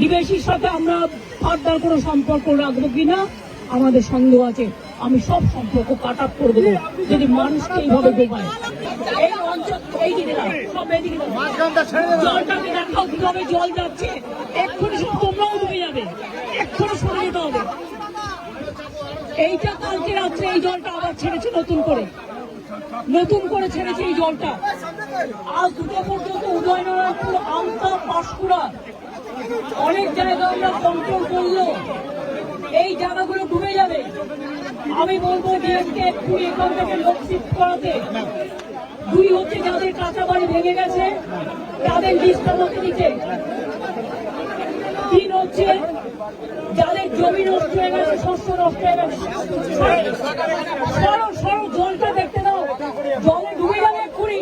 বিদেশির সাথে আমরা ফার্দার কোনো সম্পর্ক রাখব কিনা? আমাদের সন্দেহ আছে। আমি সব সম্পর্ক কাট আপ করে দেবো। যদি মানুষকে এইভাবে ডোবায় এই অঞ্চল এই দিকে সব এদিকে জলটাকে দেখাও কীভাবে জল যাচ্ছে। এক্ষুনি সব তোমরাও ডুবে যাবে। এক্ষুনি সরে যেতে হবে। এইটা কালকে রাত্রে এই জলটা আবার ছেড়েছে নতুন করে। নতুন করে ছেড়েছে এই জলটা। আজ দুটো পর্যন্ত উদয়নারায়ণপুর আমতা পাঁশকুড়া অনেক জায়গা আমরা কন্ট্রোল করল এই জায়গাগুলো ডুবে যাবে। আমি বলব ডিএমকে এক্ষুনি এখান থেকে লোক শিফট করাতে দুই হচ্ছে যাদের কাঁচা বাড়ি ভেঙে গেছে, তাদের লিস্ট আমাকে দিতে। তিন হচ্ছে যাদের জমি নষ্ট হয়ে গেছে, শস্য নষ্ট হয়ে গেছে। সরো সরো জলটা দেখতে দাও। জলে ডুবে যাবে এক্ষুনি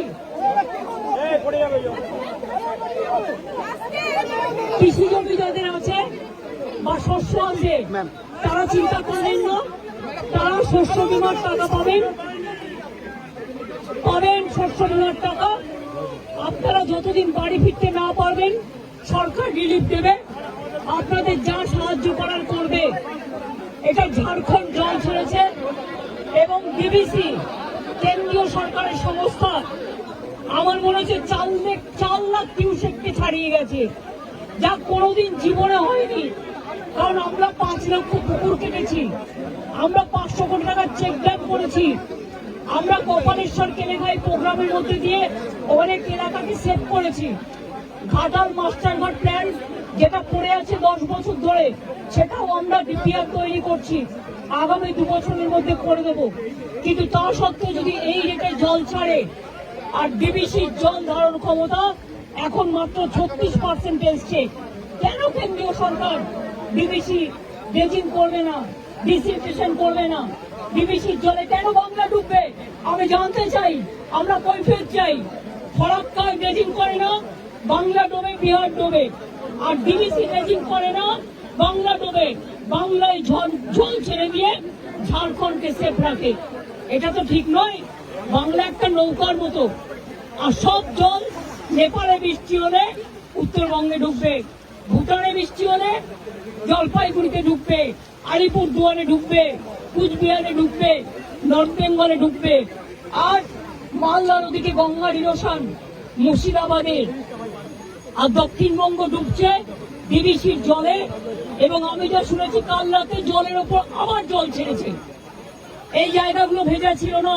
কৃষি জমি যাদের আছে বা শস্য আছে তারা চিন্তা করবেন না। তারা শস্য বিমার টাকা পাবেন। পাবেন শস্য বিমার টাকা। আপনারা যতদিন বাড়ি ফিরতে না পারবেন সরকার রিলিফ দেবে। আপনাদের যা সাহায্য করার করবে এটা ঝাড়খণ্ড জল ছেড়েছে এবং বিবিসি কেন্দ্রীয় সরকারের সংস্থা আমার মনে হচ্ছে চার লাখ চার লাখ কিউসেককে ছাড়িয়ে গেছে। যা কোনোদিন জীবনে হয়নি। কারণ আমরা পাঁচ লক্ষ পুকুর কেটেছি। আমরা পাঁচশো কোটি টাকার চেক ড্যাম করেছি। আমরা কপালেশ্বর কেলেঘাই প্রোগ্রামের মধ্যে দিয়ে অনেক এলাকাকে সেভ করেছি। ঘাটাল মাস্টারঘাট প্ল্যান যেটা পড়ে আছে দশ বছর ধরে, সেটাও আমরা ডিপিআর তৈরি করছি। আগামী দু বছরের মধ্যে করে দেব। কিন্তু তা সত্ত্বেও যদি এই রেটে জল ছাড়ে আর ডিবিসির জল ধারণ ক্ষমতা এখন মাত্র ছত্রিশ পার্সেন্ট এসছে। কেন কেন্দ্রীয় সরকার ডিবিসি ড্রেজিং করবে না ডিসিনফেকশন করবে না? ডিবিসির জলে কেন বাংলা ডুববে? আমি জানতে চাই, আমরা কৈফিয়ত চাই। ফরাক্কায় ড্রেজিং করে না, বাংলা ডোবে, বিহার ডোবে। আর ডিবিসি ড্রেজিং করে না, বাংলা ডোবে। বাংলায় ঝড় জল ছেড়ে দিয়ে ঝাড়খণ্ডকে সেফ রাখে। এটা তো ঠিক নয়। বাংলা একটা নৌকার মতো। আর সব জল নেপালে বৃষ্টি হলে উত্তরবঙ্গে ঢুকবে, ভুটানে বৃষ্টি হলে জলপাইগুড়িতে ঢুকবে, আলিপুর দুয়ারে ঢুকবে, কুচবিহারে ঢুকবে, নর্থ বেঙ্গলে ঢুকবে। আর মালদা নদীকে গঙ্গা নিরসন মুর্শিদাবাদের আর দক্ষিণবঙ্গ ডুবছে ডিবিসির জলে এবং আমি যা শুনেছি, কাল রাতে জলের ওপর আবার জল ছেড়েছে। এই জায়গাগুলো ভেজা ছিল না।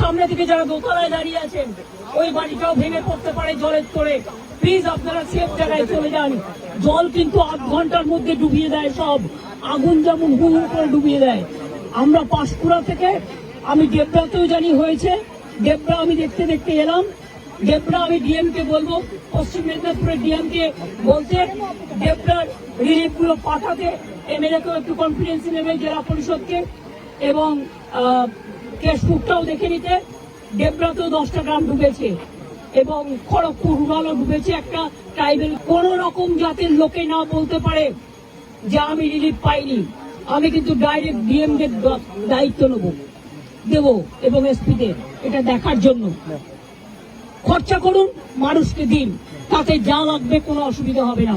সামনে থেকে যারা দোতলায় দাঁড়িয়ে আছেন, ওই বাড়িটাও ভেঙে পড়তে পারে জলের তোরে প্লিজ আপনারা সেফ জায়গায় চলে যান। জল কিন্তু আধ ঘণ্টার মধ্যে ডুবিয়ে দেয় সব। আগুন যেমন হু হু করে ডুবিয়ে দেয়। আমরা পাঁশকুড়া থেকে, আমি দেবরাতেও জানি হয়েছে। দেবরা আমি দেখতে দেখতে এলাম। দেবরা আমি ডিএম কে বলব, পশ্চিম মেদিনীপুরের ডিএম কে বলতে, দেবরার রিলিফগুলো পাঠাতে। এমএলএ কেও একটু কনফিডেন্স নেবে, জেলা পরিষদকে। এবং কেশপুরটাও দেখে নিতে দেবরাতেও দশটা গ্রাম ডুবেছে এবং খড়গপুর রুরালও ডুবেছে। একটা ট্রাইবেল কোন রকম জাতের লোকে না বলতে পারে যে আমি রিলিফ পাইনি। আমি কিন্তু ডাইরেক্ট ডিএম দের দায়িত্ব নেব, দেব এবং এসপিদের এটা দেখার জন্য। খরচা করুন, মানুষকে দিন, তাতে যা লাগবে কোনো অসুবিধা হবে না।